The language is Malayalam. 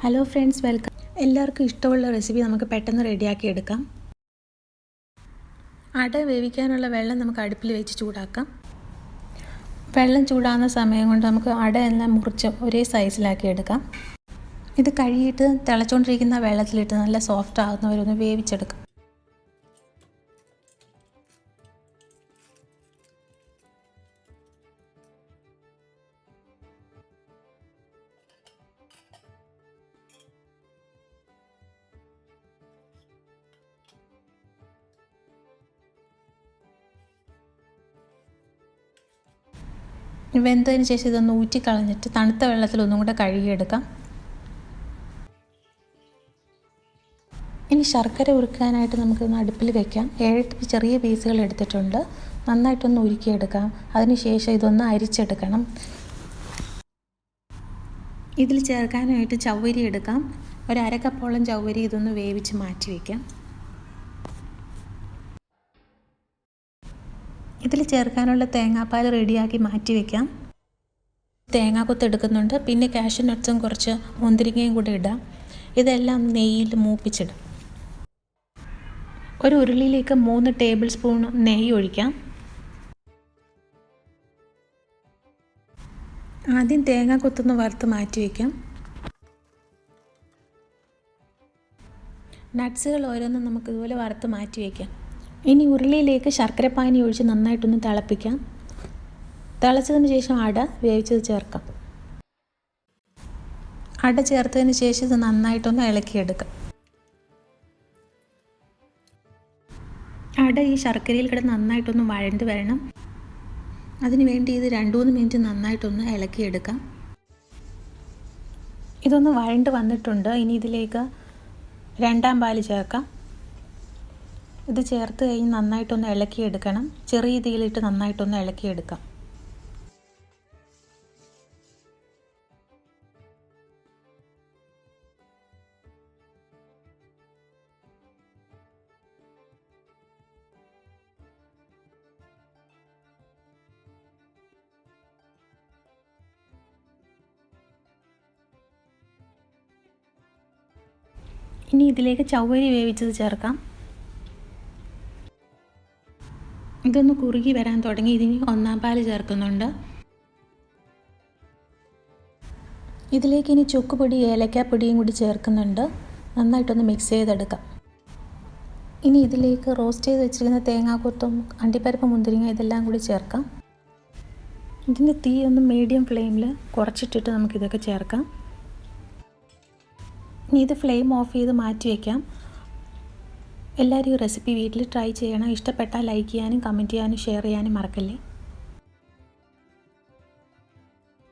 ഹലോ ഫ്രണ്ട്സ് വെൽക്കം എല്ലാവർക്കും ഇഷ്ടമുള്ള റെസിപ്പി നമുക്ക് പെട്ടെന്ന് റെഡിയാക്കി എടുക്കാം. അട വേവിക്കാനുള്ള വെള്ളം നമുക്ക് അടുപ്പിൽ വെച്ച് ചൂടാക്കാം. വെള്ളം ചൂടാകുന്ന സമയം കൊണ്ട് നമുക്ക് അട എല്ലാം മുറിച്ച് ഒരേ സൈസിലാക്കി എടുക്കാം. ഇത് കഴുകിയിട്ട് തിളച്ചുകൊണ്ടിരിക്കുന്ന വെള്ളത്തിലിട്ട് നല്ല സോഫ്റ്റ് ആകുന്നവരൊന്ന് വേവിച്ചെടുക്കാം. വെന്തതിന് ശേഷം ഇതൊന്ന് ഊറ്റി കളഞ്ഞിട്ട് തണുത്ത വെള്ളത്തിൽ ഒന്നും കൂടെ കഴുകിയെടുക്കാം. ഇനി ശർക്കര ഉരുക്കാനായിട്ട് നമുക്കൊന്ന് അടുപ്പിൽ വെക്കാം. ഏഴെട്ട് ചെറിയ പീസുകൾ എടുത്തിട്ടുണ്ട്. നന്നായിട്ടൊന്ന് ഉരുക്കിയെടുക്കാം. അതിനുശേഷം ഇതൊന്ന് അരിച്ചെടുക്കണം. ഇതിൽ ചേർക്കാനായിട്ട് ചവ്വരി എടുക്കാം. ഒരു അരക്കപ്പോളം ചവ്വരി ഇതൊന്ന് വേവിച്ച് മാറ്റി വയ്ക്കാം ഇതിൽ ചേർക്കാനുള്ള തേങ്ങാപ്പാൽ റെഡിയാക്കി മാറ്റി വെക്കാം. തേങ്ങാക്കൊത്ത് എടുക്കുന്നുണ്ട്. പിന്നെ കാഷ്യൂ നട്ട്സും കുറച്ച് മുന്തിരിങ്ങയും കൂടെ ഇടാം. ഇതെല്ലാം നെയ്യിൽ മൂപ്പിച്ചിടാം. ഒരു ഉരുളിയിലേക്ക് മൂന്ന് ടേബിൾ സ്പൂൺ നെയ്യ് ഒഴിക്കാം. ആദ്യം തേങ്ങ കൊത്തൊന്ന് വറുത്ത് മാറ്റി വയ്ക്കാം നട്ട്സുകൾ ഓരോന്നും നമുക്ക് ഇതുപോലെ വറുത്ത് മാറ്റി വയ്ക്കാം ഇനി ഉരുളിയിലേക്ക് ശർക്കരപ്പാനി ഒഴിച്ച് നന്നായിട്ടൊന്ന് തിളപ്പിക്കാം. തിളച്ചതിന് ശേഷം അട വേവിച്ചത് ചേർക്കാം. അട ചേർത്തതിന് ശേഷം ഇത് നന്നായിട്ടൊന്ന് ഇളക്കിയെടുക്കാം. അട ഈ ശർക്കരയിൽ കിടന്ന് നന്നായിട്ടൊന്ന് വഴണ്ട് വരണം. അതിന് വേണ്ടി ഇത് രണ്ട് മൂന്ന് മിനിറ്റ് നന്നായിട്ടൊന്ന് ഇളക്കിയെടുക്കാം. ഇതൊന്ന് വഴണ്ട് വന്നിട്ടുണ്ട്. ഇനി ഇതിലേക്ക് രണ്ടാം പാൽ ചേർക്കാം. ഇത് ചേർത്ത് കഴിഞ്ഞ് നന്നായിട്ടൊന്ന് ഇളക്കിയെടുക്കണം. ചെറിയ തീയിലിട്ട് നന്നായിട്ടൊന്ന് ഇളക്കിയെടുക്കാം. ഇനി ഇതിലേക്ക് ചവ്വരി വേവിച്ചത് ചേർക്കാം. ഇതൊന്ന് കുറുകി വരാൻ തുടങ്ങി. ഇതിന് ഒന്നാം പാൽ ചേർക്കുന്നുണ്ട്. ഇതിലേക്ക് ഇനി ചുക്കുപൊടി ഏലക്കാപ്പൊടിയും കൂടി ചേർക്കുന്നുണ്ട്. നന്നായിട്ടൊന്ന് മിക്സ് ചെയ്തെടുക്കാം. ഇനി ഇതിലേക്ക് റോസ്റ്റ് ചെയ്ത് വെച്ചിരിക്കുന്ന തേങ്ങാക്കൊത്തും അണ്ടിപ്പരിപ്പ് മുന്തിരിങ്ങ ഇതെല്ലാം കൂടി ചേർക്കാം. ഇതിന്റെ തീ ഒന്ന് മീഡിയം ഫ്ലെയിമിൽ കുറച്ചിട്ടിട്ട് നമുക്കിതൊക്കെ ചേർക്കാം. ഇനി ഇത് ഫ്ലെയിം ഓഫ് ചെയ്ത് മാറ്റി വയ്ക്കാം എല്ലാവരും ഈ റെസിപ്പി വീട്ടിൽ ട്രൈ ചെയ്യണം. ഇഷ്ടപ്പെട്ടാൽ ലൈക്ക് ചെയ്യാനും കമന്റ് ചെയ്യാനും ഷെയർ ചെയ്യാനും മറക്കല്ലേ?